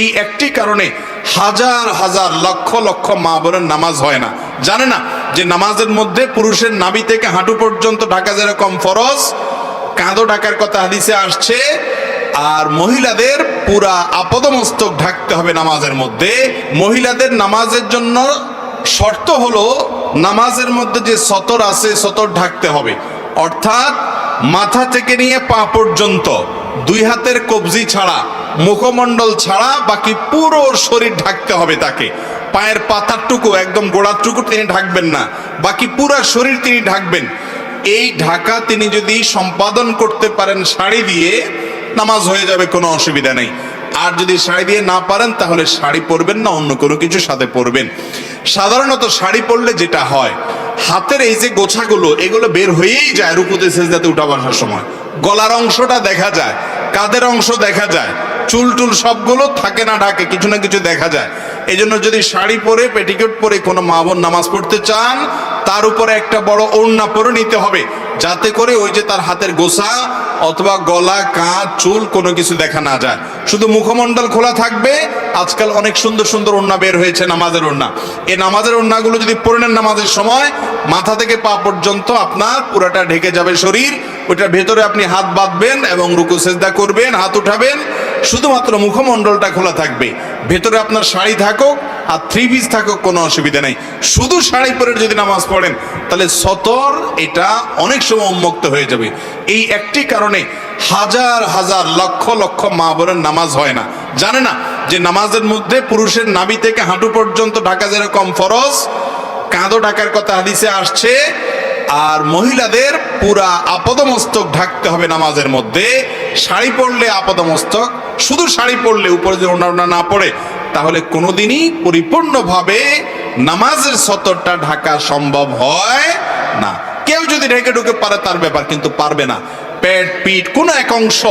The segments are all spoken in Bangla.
এই একটি কারণে হাজার হাজার লক্ষ লক্ষ মা বোনের নামাজ হয় না। জানে না যে নামাজের মধ্যে পুরুষের নাবি থেকে হাঁটু পর্যন্ত ঢাকা যেরকম ফরজ, কাঁদো ঢাকার কথা হাদিসে আসছে, আর মহিলাদের পুরা আপদমস্তক ঢাকতে হবে নামাজের মধ্যে। মহিলাদের নামাজের জন্য শর্ত হলো নামাজের মধ্যে যে সতর আছে সতর ঢাকতে হবে। অর্থাৎ মাথা থেকে নিয়ে পা পর্যন্ত, দুই হাতের কবজি ছাড়া মুখমণ্ডল ছাড়া বাকি পুরো শরীর ঢাকতে হবে তাকে। পায়ের পাতারটুকু একদম গোড়ারটুকু তিনি ঢাকবেন না, বাকি পুরো শরীর তিনি ঢাকবেন। এই ঢাকা তিনি যদি সম্পাদন করতে পারেন শাড়ি দিয়ে, নামাজ হয়ে যাবে, কোনো অসুবিধা নেই। আর যদি শাড়ি দিয়ে না পারেন, তাহলে শাড়ি পরবেন না, অন্য কোনো কিছু সাথে পরবেন। সাধারণত শাড়ি পরলে যেটা হয়, হাতের এই যে গোছাগুলো, এগুলো বের হয়েই যায় রুকুতে সেজদাতে উঠা বসার সময়। গলার অংশটা দেখা যায় কাদের অংশ দেখা যায় চুল টুল সবগুলো থাকে না ঢাকে, কিছু না কিছু দেখা যায়। এই জন্য যদি শাড়ি পরে, পেটিকোট পরে কোনো মা বোন নামাজ পড়তে চান, তার উপরে একটা বড় ওড়না পরে নিতে হবে। যাতে করে ওই যে তার হাতের গোসা অথবা গলা, কাঁধ, চুল কোনো কিছু দেখা না যায়। শুধু মুখমণ্ডল খোলা থাকবে, আজকাল অনেক সুন্দর সুন্দর ওড়না বের হয়েছে নামাজের ওড়না। এই নামাজের ওড়নাগুলো যদি পরে নেন নামাজের সময়, মাথা থেকে পা পর্যন্ত আপনার পুরাটা ঢেকে যাবে শরীর। ওইটার ভেতরে আপনি হাত বাঁধবেন এবং রুকু, সেজদা করবেন, হাত উঠাবেন। শুধুমাত্র মুখমণ্ডলটা খোলা থাকবে। ভেতরে আপনার শাড়ি থাকুক আর থ্রি পিস থাকুক, কোনো অসুবিধা নেই। শুধু শাড়ি পরে যদি নামাজ পড়েন, তাহলে সতর এটা অনেক সময় উন্মুক্ত হয়ে যাবে। এই একটি কারণে হাজার হাজার, লক্ষ লক্ষ মা বোনের নামাজ হয় না। জানে না যে নামাজের মধ্যে পুরুষের নাবি থেকে হাঁটু পর্যন্ত ঢাকা যেরকম ফরজ কাঁদো ঢাকার কথা হাদিসে আসছে, আর মহিলাদের পুরা আপদমস্তক ঢাকতে হবে নামাজের মধ্যে। শাড়ি পরলে আপদমস্তক শুধু শাড়ি পরলে উপরে যদি ওনা না পড়ে তাহলে কোনোদিনই পরিপূর্ণভাবে নামাজের সতরটা ঢাকা সম্ভব হয় না। কেউ যদি ঢেকে ঢুকে পারে তার ব্যাপার, কিন্তু পারবে না। পেট, পিঠ, কোনো এক অংশ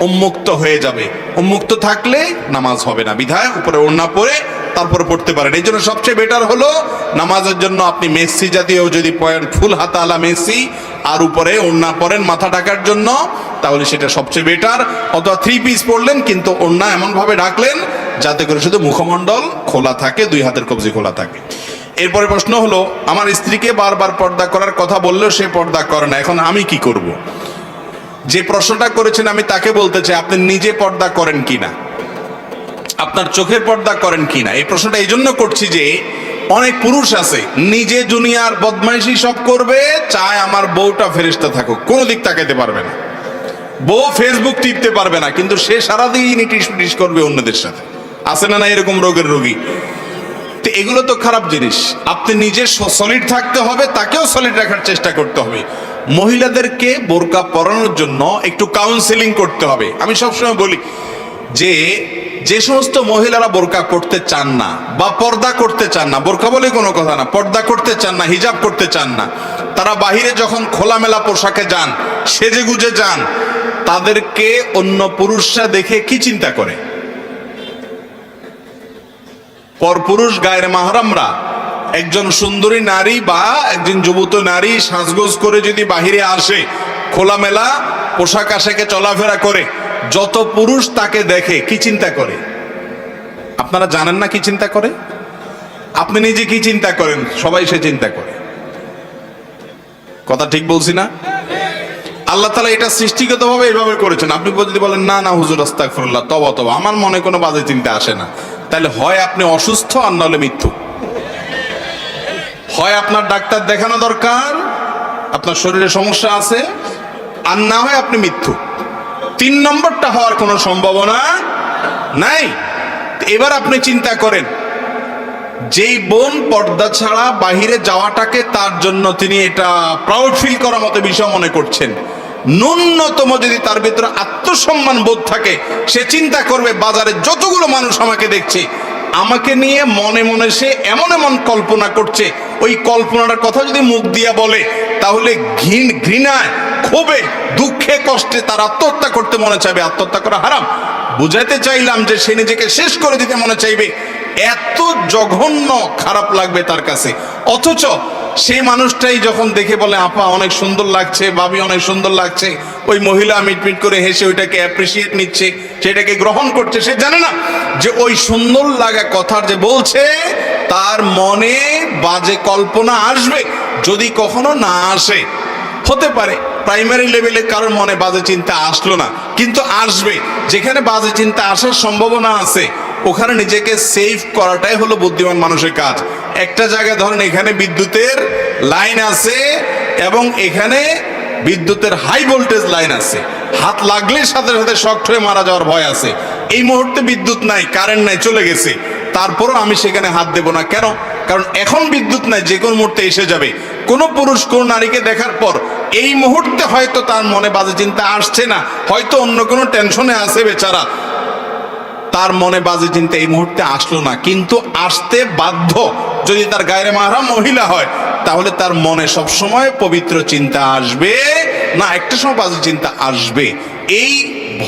উন্মুক্ত হয়ে যাবে। উন্মুক্ত থাকলে নামাজ হবে না। বিধায় উপরে ওড়না পরে তারপরে পড়তে পারেন। এই জন্য সবচেয়ে বেটার হলো নামাজের জন্য আপনি মেসি জাতীয় যদি পয়েন ফুল হাতালা মেসি আর উপরে ওড়না পরেন মাথা ঢাকার জন্য, তাহলে সেটা সবচেয়ে বেটার অথবা থ্রি পিস পরলেন, কিন্তু ওড়না এমনভাবে ঢাকলেন যাতে করে শুধু মুখমণ্ডল খোলা থাকে, দুই হাতের কবজি খোলা থাকে। এরপরে প্রশ্ন হলো, আমার স্ত্রীকে বারবার পর্দা করার কথা বললেও সে পর্দা করে না, এখন আমি কি করব। যে প্রশ্নটা করেছেন, আমি তাকে বলতে চাই, আপনি নিজে পর্দা করেন কিনা? আপনার চোখের পর্দা করেন কিনা? এই প্রশ্নটা এই জন্য করছি যে অনেক পুরুষ আছে, নিজে জুনিয়ার বদমাইশি সব করবে, চায় আমার বউটা ফেরিস্তা থাকুক, কোনো দিক তাকাইতে পারবে না। বউ ফেসবুক টিপতে পারবে না, কিন্তু সে সারাদিন ইটিস পিটিস করবে অন্যদের সাথে। আছে না না এরকম রোগের রোগী? তো এগুলো তো খারাপ জিনিস। আপনি নিজে সলিড থাকতে হবে, তাকেও সলিড রাখার চেষ্টা করতে হবে। মহিলাদেরকে বোরকা পরানোর জন্য একটু কাউন্সেলিং করতে হবে। আমি সবসময় বলি যে যে সমস্ত মহিলারা বোরকা করতে চান না বা পর্দা করতে চান না, বোরকা বলে কোনো কথা না, পর্দা করতে চান না, হিজাব করতে চান না, তারা বাহিরে যখন খোলামেলা পোশাকে যান, সেজে গুজে যান, তাদেরকে অন্য পুরুষরা দেখে কি চিন্তা করে? পরপুরুষ গায়ের মাহারামরা, একজন সুন্দরী নারী বা একজন যুবত নারী সাজগোজ করে যদি বাহিরে আসে, খোলামেলা পোশাক আশাকে চলাফেরা করে যত পুরুষ তাকে দেখে, কি চিন্তা করে? আপনারা জানেন না কি চিন্তা করে? আপনি নিজে কি চিন্তা করেন? সবাই সে চিন্তা করে। কথা ঠিক বলছি না? আল্লাহ তালা এটা সৃষ্টিগতভাবে এইভাবে করেছেন। আপনি যদি বলেন, না না, হুজুর, আস্তাগফিরুল্লাহ তবা তবা আমার মনে কোনো বাজে চিন্তা আসে না। তাহলে হয় আপনি অসুস্থ আর নাহলে মৃত্যু। হয় আপনার ডাক্তার দেখানো দরকার, আপনার শরীরে সমস্যা আছে, আর না হয় আপনি মৃত্যু। তিন নম্বরটা হওয়ার কোনো সম্ভাবনা নাই। এবার আপনি চিন্তা করেন, যেই বোন পর্দা ছাড়া বাহিরে যাওয়াটাকে তার জন্য তিনি এটা প্রাউড ফিল করার মতো বিষয় মনে করছেন। ন্যূনতম যদি তার ভিতরে আত্মসম্মান বোধ থাকে, সে চিন্তা করবে, বাজারে যতগুলো মানুষ আমাকে দেখছে, আমাকে নিয়ে মনে মনে সে এমন এমন কল্পনা করছে ওই কল্পনাটার কথা যদি মুখ দিয়া বলে, তাহলে ঘৃণ ঘৃণায়, ক্ষোভে, দুঃখে, কষ্টে তার আত্মহত্যা করতে মনে চাইবে। আত্মহত্যা করা হারাম। বুঝাইতে চাইলাম যে সে নিজেকে শেষ করে দিতে মনে চাইবে। এত জঘন্য খারাপ লাগবে তার কাছে। অথচ সেই মানুষটাই যখন দেখে বলে, আপা, অনেক সুন্দর লাগছে, ভাবি অনেক সুন্দর লাগছে। ওই মহিলা মিটমিট করে হেসে ওইটাকে অ্যাপ্রিসিয়েট নিচ্ছে, সেটাকে গ্রহণ করছে। সে জানে না যে ওই সুন্দর লাগা কথার যে বলছে, তার মনে বাজে কল্পনা আসবে যদি কখনো না আসে। হতে পারে প্রাইমারি লেভেলে কারোর মনে বাজে চিন্তা আসলো না, কিন্তু আসবে। যেখানে বাজে চিন্তা আসার সম্ভাবনা আছে, ওখানে নিজেকে সেভ করাটাই হলো বুদ্ধিমান মানুষের কাজ। একটা জায়গায় ধরেন এখানে বিদ্যুতের লাইন আছে এবং এখানে বিদ্যুতের হাই ভোল্টেজ লাইন আছে। হাত লাগলে সাথে সাথে শক্ট হয়ে মারা যাওয়ার ভয় আছে। এই মুহূর্তে বিদ্যুৎ নাই কারেন্ট নাই, চলে গেছে। তারপরও আমি সেখানে হাত দেব না। কেন? কারণ এখন বিদ্যুৎ নাই, যে কোনো মুহূর্তে এসে যাবে। কোন পুরুষ, কোন নারীকে দেখার পর এই মুহূর্তে হয়তো তার মনে বাজে চিন্তা আসছে না। হয়তো অন্য কোনো টেনশনে আছে বেচারা। তার মনে বাজে চিন্তা এই মুহূর্তে আসলো না। কিন্তু আসতে বাধ্য যদি তার গায়ের মাহারা মহিলা হয়, তাহলে তার মনে সব সময় পবিত্র চিন্তা আসবে। না, একটা সময় বাজে চিন্তা আসবে। এই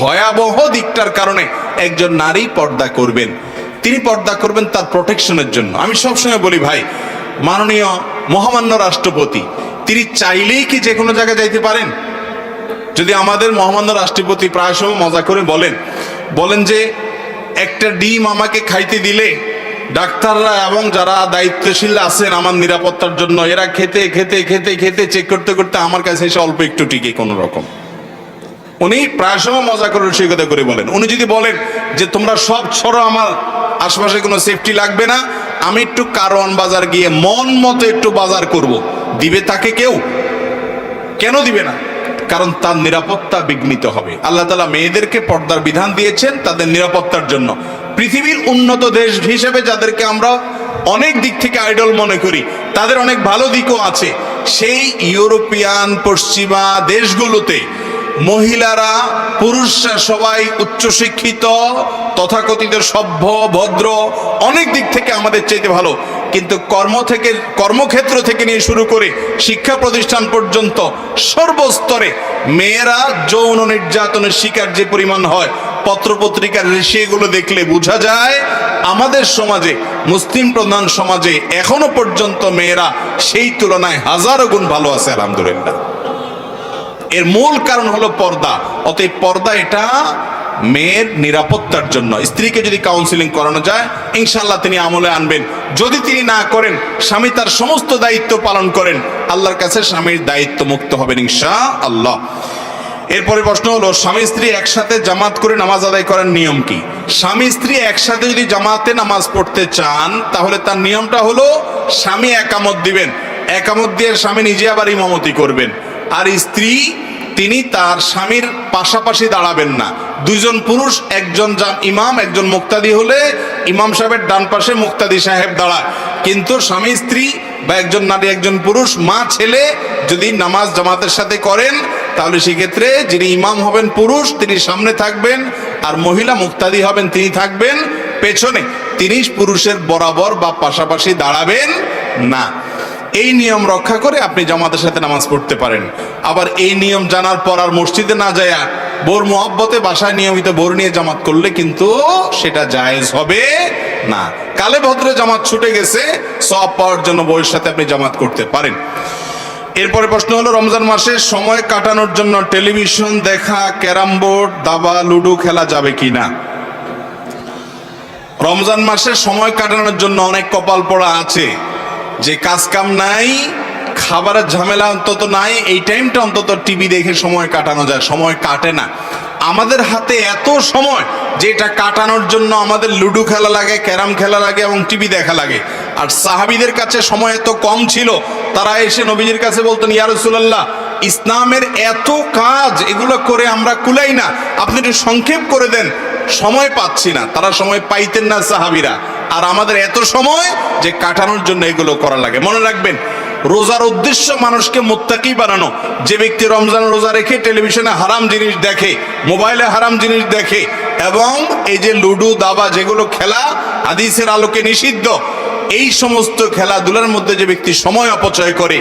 ভয়াবহ দিকটার কারণে একজন নারী পর্দা করবেন। তিনি পর্দা করবেন তার প্রোটেকশনের জন্য। আমি সবসময় বলি, ভাই, মাননীয় মহামান্য রাষ্ট্রপতি, তিনি চাইলেই কি যে কোনো জায়গায় যাইতে পারেন? যদি আমাদের মহামান্য রাষ্ট্রপতি প্রায় সময় মজা করে বলেন বলেন যে, একটা ডিম আমাকে খাইতে দিলে ডাক্তাররা এবং যারা দায়িত্বশীল আছেন আমার নিরাপত্তার জন্য, এরা খেতে খেতে খেতে খেতে চেক করতে করতে আমার কাছে এসে অল্প একটু টিকে কোনো রকম। উনি প্রায় সময় মজা করে রসিকতা করে বলেন। উনি যদি বলেন যে, তোমরা সব ছড়ো আমার আশপাশে কোনো সেফটি লাগবে না। আমি একটু কারওয়ান বাজার গিয়ে মন মতো একটু বাজার করব। দিবে তাকে কেউ? কেন দিবে না? কারণ তার নিরাপত্তা বিঘ্নিত হবে। আল্লাহ তালা মেয়েদেরকে পর্দার বিধান দিয়েছেন তাদের নিরাপত্তার জন্য। পৃথিবীর উন্নত দেশ হিসেবে যাদেরকে আমরা অনেক দিক থেকে আইডল মনে করি, তাদের অনেক ভালো দিকও আছে। সেই ইউরোপিয়ান, পশ্চিমা দেশগুলোতে মহিলারা, পুরুষরা সবাই উচ্চশিক্ষিত, তথাকথিত, সভ্য, ভদ্র, অনেক দিক থেকে আমাদের চাইতে ভালো। কিন্তু কর্ম থেকে, কর্মক্ষেত্র থেকে নিয়ে শুরু করে শিক্ষা প্রতিষ্ঠান পর্যন্ত সর্বস্তরে মেয়েরা যৌন নির্যাতনের শিকার যে পরিমাণ হয়, পত্রপত্রিকার সেগুলো দেখলে বোঝা যায়, আমাদের সমাজে, মুসলিম প্রধান সমাজে এখনও পর্যন্ত মেয়েরা সেই তুলনায় হাজারো গুণ ভালো আছে, আলহামদুলিল্লাহ। এর মূল কারণ হলো পর্দা। অতএব পর্দা এটা মেয়ের নিরাপত্তার জন্য। স্ত্রীকে যদি কাউন্সিলিং করানো যায় ইনশাল্লাহ তিনি আমলে আনবেন। যদি তিনি না করেন, স্বামী তার সমস্ত দায়িত্ব পালন করেন, আল্লাহর কাছে স্বামীর দায়িত্ব মুক্ত হবেন ইনশা আল্লাহ এরপরে প্রশ্ন হলো, স্বামী স্ত্রী একসাথে জামাত করে নামাজ আদায় করার নিয়ম কি? স্বামী স্ত্রী একসাথে যদি জামাতে নামাজ পড়তে চান, তাহলে তার নিয়মটা হলো, স্বামী একামত দিবেন। একামত দিয়ে স্বামী নিজে আবার ইমামতি করবেন। আর স্ত্রী, তিনি তার স্বামীর পাশাপাশি দাঁড়াবেন না। দুইজন পুরুষ, একজন ইমাম, একজন মুক্তাদি হলে ইমাম সাহেবের ডান পাশে মুক্তাদি সাহেব দাঁড়ায়। কিন্তু স্বামী, স্ত্রী বা একজন নারী, একজন পুরুষ, মা, ছেলে যদি নামাজ জামাতের সাথে করেন, তাহলে সেক্ষেত্রে যিনি ইমাম হবেন পুরুষ, তিনি সামনে থাকবেন আর মহিলা মুক্তাদি হবেন, তিনি থাকবেন পেছনে। তিনি পুরুষের বরাবর বা পাশাপাশি দাঁড়াবেন না। এই নিয়ম রক্ষা করে আপনি জামাতের সাথে নামাজ পড়তে পারেন। আবার এই নিয়ম জানার পর আর মসজিদে না যায় বোর মোহব্বতে বাসায় নিয়মিত বোর নিয়ে জামাত করলে কিন্তু সেটা জায়েজ হবে না। কালে ভদ্রে জামাত ছুটে গেছে সব পাওয়ার জন্য বইয়ের সাথে আপনি জামাত করতে পারেন। এরপরে প্রশ্ন হলো, রমজান মাসে সময় কাটানোর জন্য টেলিভিশন দেখা, ক্যারাম বোর্ড, দাবা, লুডো খেলা যাবে কি না? রমজান মাসে সময় কাটানোর জন্য অনেক কপাল পড়া আছে। যে কাজ কাম নাই, খাবারের ঝামেলা অন্তত নাই, এই টাইমটা অন্তত টিভি দেখে সময় কাটানো যায়, সময় কাটে না। আমাদের হাতে এত সময় যে এটা কাটানোর জন্য আমাদের লুডো খেলা লাগে, ক্যারাম খেলা লাগে এবং টিভি দেখা লাগে। আর সাহাবিদের কাছে সময় এত কম ছিল, তারা এসে নবীজির কাছে বলতেন, ইয়া রাসূলুল্লাহ, ইসলামের এত কাজ, এগুলো করে আমরা কুলাই না। আপনি একটু সংক্ষেপ করে দেন, সময় পাচ্ছি না। তারা সময় পাইতেন না সাহাবিরা। আর আমাদের এত সময় যে কাটানোর জন্য এগুলো করা লাগে। মনে রাখবেন, রোজার উদ্দেশ্য মানুষকে মোত্তাকি বানানো। যে ব্যক্তি রমজান রোজা রেখে টেলিভিশনে হারাম জিনিস দেখে, মোবাইলে হারাম জিনিস দেখে, এবং এই যে লুডু, দাবা যেগুলো খেলা আদিসের আলোকে নিষিদ্ধ এই সমস্ত খেলাধুলার মধ্যে যে ব্যক্তি সময় অপচয় করে,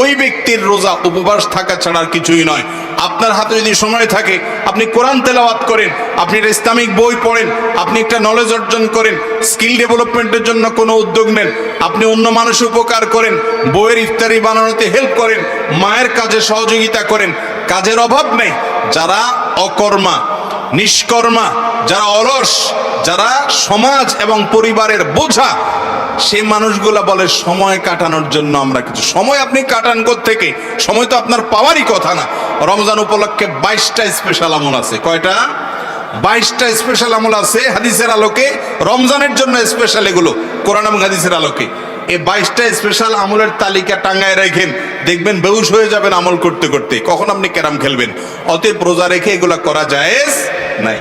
ওই ব্যক্তির রোজা উপবাস থাকা ছাড়া আর কিছুই নয়। আপনার হাতে যদি সময় থাকে, আপনি কোরআন তেলাওয়াত করেন, আপনি একটা ইসলামিক বই পড়েন, আপনি একটা নলেজ অর্জন করেন স্কিল ডেভেলপমেন্টের জন্য কোনো উদ্যোগ নেন, আপনি অন্য মানুষ উপকার করেন, বইয়ের ইফতারি বানানোতে হেল্প করেন, মায়ের কাজে সহযোগিতা করেন, কাজের অভাব নেই। যারা অকর্মা নিষ্কর্মা, যারা অলস, যারা সমাজ এবং পরিবারের বোঝা, সেই মানুষগুলা বলে, সময় কাটানোর জন্য আমরা কিছু সময় আপনি কাটান থেকে সময় তো আপনার পাওয়ারই কথা না। রমজান উপলক্ষে বাইশটা স্পেশাল আমল আছে। কয়টা? বাইশটা স্পেশাল আমল আছে হাদিসের আলোকে। রমজানের জন্য স্পেশাল এগুলো, কোরআন এবং হাদিসের আলোকে। এই বাইশটা স্পেশাল আমলের তালিকা টাঙ্গায় রেখেন। দেখবেন বেউস হয়ে যাবেন আমল করতে করতে। কখন আপনি ক্যারাম খেলবেন? অতএব রোজা রেখে এগুলা করা যায় নাই